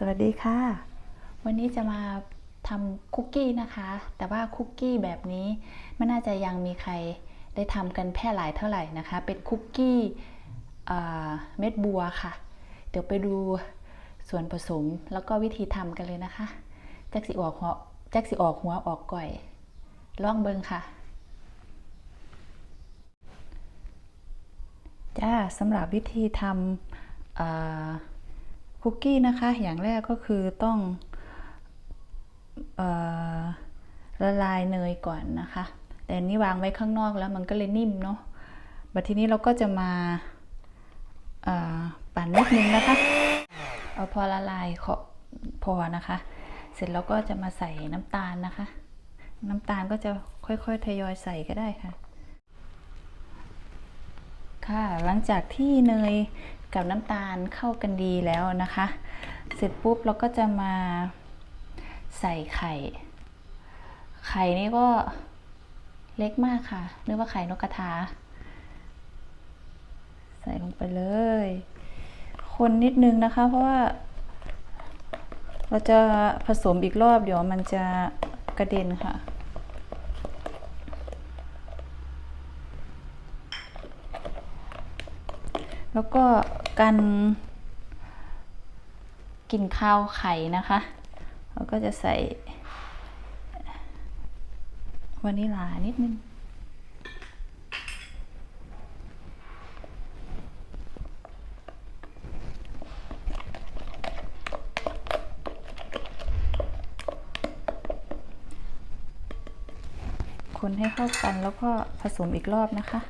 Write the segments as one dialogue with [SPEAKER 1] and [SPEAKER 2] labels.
[SPEAKER 1] สวัสดีค่ะ วันนี้จะมาทำคุกกี้นะคะ แต่ว่าคุกกี้แบบนี้ไม่น่าจะยังมีใครได้ทำกันแพร่หลายเท่าไหร่นะคะ เป็นคุกกี้เม็ดบัวค่ะ เดี๋ยวไปดูส่วนผสมแล้วก็วิธีทำกันเลยนะคะแจ็คสิออกหัวแจ็คสิออกหัวออกก่อยล่องเบิงค่ะจ้าสำหรับวิธีทำ คุกกี้นะคะ อย่างแรกก็คือต้องออละลายเนยก่อนนะคะ แต่นนี้วางไว้ข้างนอกแล้วมันก็เลยนิ่มเนาะบัดทีนี้เราก็จะมาอ่าปั่นนิดนึงนะคะ เอาพอละลายขอพอนะคะ เสร็จแล้วก็จะมาใส่น้ำตาลนะคะ น้ำตาลก็จะค่อยๆทยอยใส่ก็ได้ค่ะค่ะ หลังจากที่เนยกับน้ำตาลเข้ากันดีแล้วนะคะ เสร็จปุ๊บเราก็จะมาใส่ไข่ ไข่นี่ก็เล็กมากค่ะนึกว่าไข่นกกระทา ใส่ลงไปเลย คนนิดนึงนะคะ เพราะว่า เราจะผสมอีกรอบเดี๋ยวมันจะกระเด็นค่ะ แล้วก็กันกลิ่นข้าวไข่นะคะเราก็จะใส่วานิลานิดนึง คนให้เข้ากันแล้วก็ผสมอีกรอบนะคะ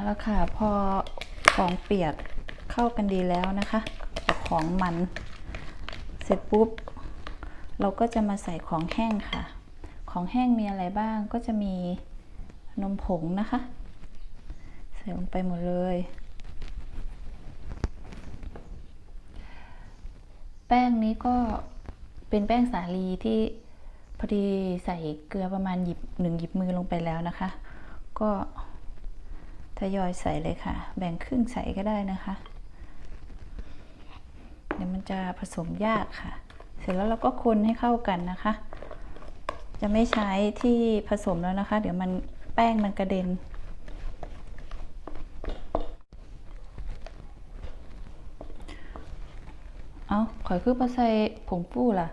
[SPEAKER 1] เอาละค่ะพอของเปียกเข้ากันดีแล้วนะคะกับของมัน เสร็จปุ๊บ เราก็จะมาใส่ของแห้งค่ะ ของแห้งมีอะไรบ้างก็จะมีนมผงนะคะ ใส่ลงไปหมดเลย แป้งนี้ก็เป็นแป้งสาลีที่พอดีใส่เกลือประมาณหยิบหนึ่งหยิบมือลงไปแล้วนะคะ ก็ ทยอยใส่เลยค่ะ แบ่งครึ่งใส่ก็ได้นะคะ เดี๋ยวมันจะผสมยากค่ะ เสร็จแล้วเราก็คนให้เข้ากันนะคะ จะไม่ใช้ที่ผสมแล้วนะคะ เดี๋ยวมันแป้งมันกระเด็นเอาขอยคือมาใส่ผงฟูล่ะ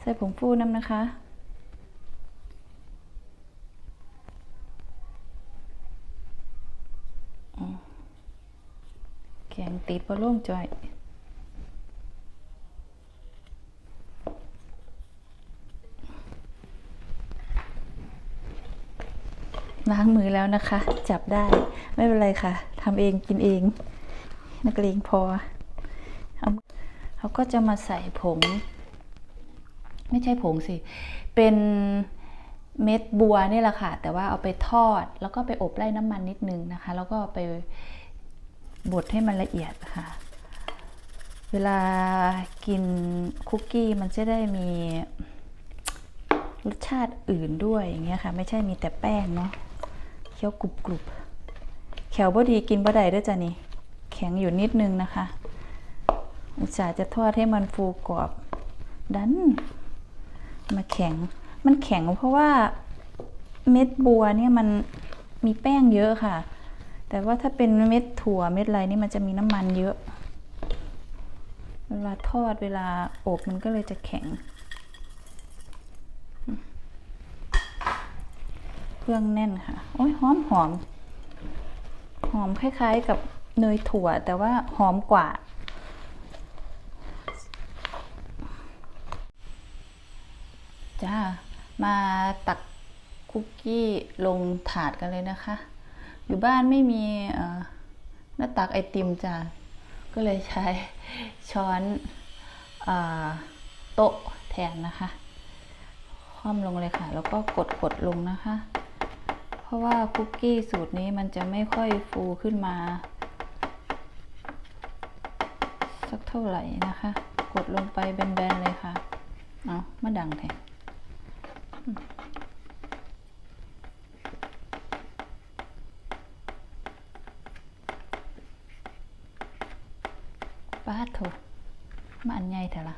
[SPEAKER 1] ใส่ผงฟูน้ำนะคะ แข็ง ติดบอลล่งจ่อยล้างมือแล้วนะคะ จับได้ไม่เป็นไรค่ะทำเองกินเอง นักเลงพอเอาเขาก็จะมาใส่ผง ไม่ใช่ผงสิ เป็นเม็ดบัวนี่แหละค่ะ แต่ว่าเอาไปทอดแล้วก็ไปอบไล่น้ำมันนิดนึงนะคะ แล้วก็ไป บดให้มันละเอียดค่ะ เวลากินคุกกี้มันจะได้มีรสชาติอื่นด้วยอย่างเงี้ยค่ะ ไม่ใช่มีแต่แป้งเนาะเคี้ยวกรุบกรุบแขวบดีกินบ่ได้ด้วยจ้ะนี่แข็งอยู่นิดนึงนะคะ อุตส่าห์จะทอดให้มันฟูกรอบดันมาแข็งมันแข็งเพราะว่าเม็ดบัวเนี่ยมันมีแป้งเยอะค่ะ แต่ว่าถ้าเป็นเม็ดถั่วเม็ดอะไรนี่มันจะมีน้ำมันเยอะ เวลาทอดเวลาอบมันก็เลยจะแข็ง เครื่องแน่นค่ะ โอ้ยหอมหอม หอมคล้ายๆกับเนยถั่ว แต่ว่าหอมกว่า จ้า มาตักคุกกี้ลงถาดกันเลยนะคะ อยู่บ้านไม่มีหน้าตักไอติมจ้าก็เลยใช้ช้อนอโต๊ะแทนนะคะคว่ำลงเลยค่ะ แล้วก็กดกดลงนะคะ เพราะว่าคุกกี้สูตรนี้มันจะไม่ค่อยฟูขึ้นมา สักเท่าไหร่นะคะ กดลงไปแบนๆเลยค่ะ เอามาดังแทน เถอะล่ะ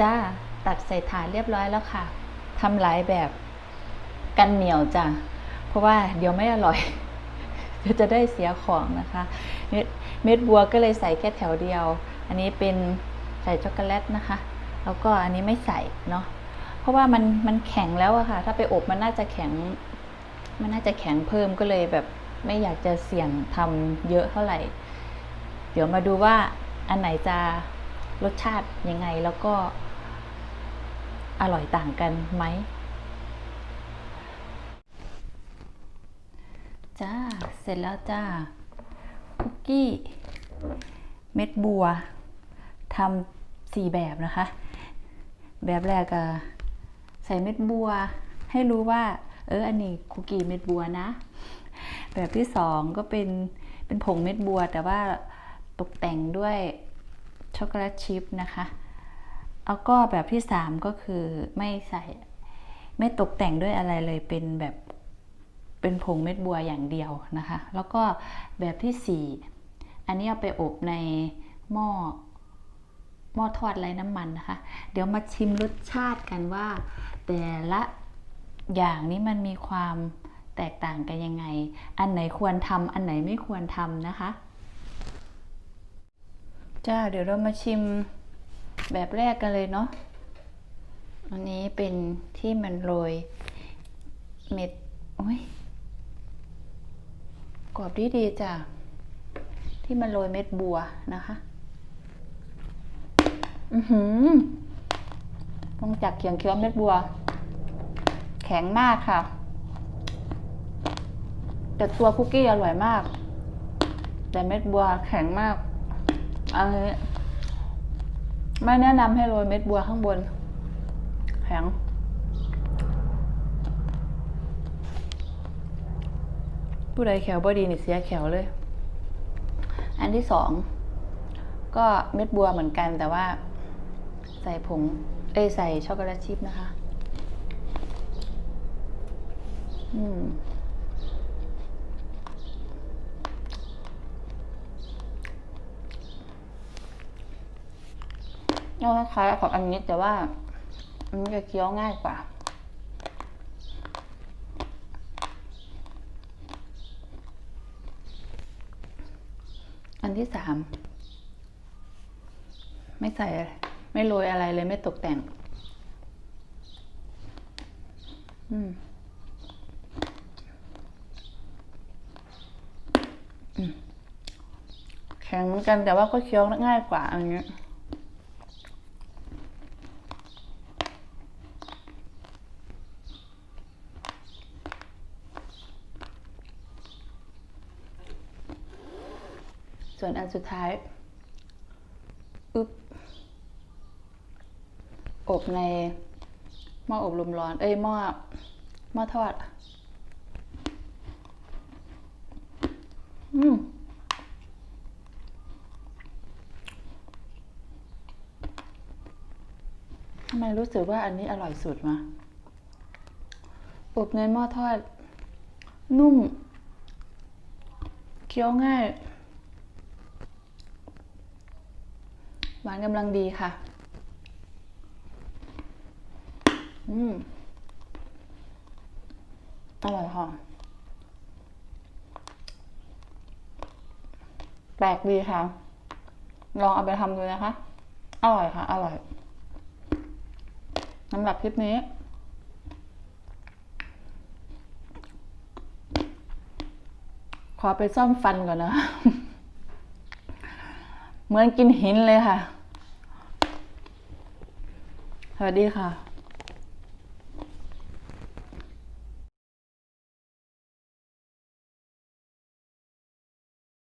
[SPEAKER 1] จ้า ตักใส่ถาดเรียบร้อยแล้วค่ะทำหลายแบบกันเหนียวจ้ะเพราะว่าเดี๋ยวไม่อร่อยเดี๋ยวจะได้เสียของนะคะ เม็ดบัวก็เลยใส่แค่แถวเดียว อันนี้เป็นใส่ช็อกโกแลตนะคะ แล้วก็อันนี้ไม่ใส่เนาะเพราะว่ามันมันแข็งแล้วอะค่ะ ถ้าไปอบมันน่าจะแข็ง มันน่าจะแข็งเพิ่มก็เลยแบบไม่อยากจะเสี่ยงทำเยอะเท่าไหร่ เดี๋ยวมาดูว่าอันไหนจะรสชาติยังไงแล้วก็อร่อยต่างกันไหมจ้า เสร็จแล้วจ้า คุกกี้ เม็ดบัวทำสี่แบบนะคะ แบบแรกใส่เม็ดบัว ให้รู้ว่า เอออันนี้คุกกี้เม็ดบัวนะ แบบที่สองก็เป็นเป็นผงเม็ดบัว แต่ว่าตกแต่งด้วยช็อกโกแลตชิพนะคะแล้วก็แบบที่สามก็คือไม่ใส่ไม่ตกแต่งด้วยอะไรเลยเป็นแบบเป็นผงเม็ดบัวอย่างเดียวนะคะ แล้วก็แบบที่สี่อันนี้เอาไปอบในหม้อหม้อทอดไร้น้ำมันนะคะ เดี๋ยวมาชิมรสชาติกันว่า แต่ละ อย่างนี้มันมีความแตกต่างกันยังไง อันไหนควรทำอันไหนไม่ควรทำนะคะ จ้าเดี๋ยวเรามาชิมแบบแรกกันเลยเนาะ อันนี้เป็นที่มันโรยเม็ดโอ้ยกรอบดีดีๆจ้ะ ที่มันโรยเม็ดบัวนะคะ อือหือลองจากเขียงเคี้ยวเม็ดบัว แข็งมากค่ะ แต่ตัวคุกกี้อร่อยมาก แต่เม็ดบัวแข็งมากอันนี้ไม่แนะนำให้โรยเม็ดบัวข้างบน แข็ง ผู้ใดแขวบอดีนี่เสียแขวเลย อันที่สอง ก็เม็ดบัวเหมือนกันแต่ว่า ใส่ผง เอ้ใส่ช็อกโกแลตชิพนะคะ อืมก็คล้ายๆของอันนี้แต่ว่าอันนี้จะเคี้ยวง่ายกว่าอันที่สาม ไม่ใส่ ไม่โรยอะไรเลยไม่ตกแต่ง อืม อืม แข็งเหมือนกันแต่ว่าก็เคี้ยวง่ายกว่าอันนี้ยส่วนอันสุดท้ายอึ๊บอบในหม้ออบลมร้อน เอ้ยหม้อหม้อทอด อืมทำไมรู้สึกว่าอันนี้อร่อยสุดมาอบในหม้อทอด นุ่ม เคี้ยวง่าย หวานกำลังดีค่ะ อืมอร่อยค่ะ แปลกดีค่ะ ลองเอาไปทำดูนะคะ อร่อยค่ะ อร่อยสำหรับคลิปนี้ขอไปซ่อมฟันก่อนนะ เหมือนกินหินเลยค่ะ สวัสดีค่ะ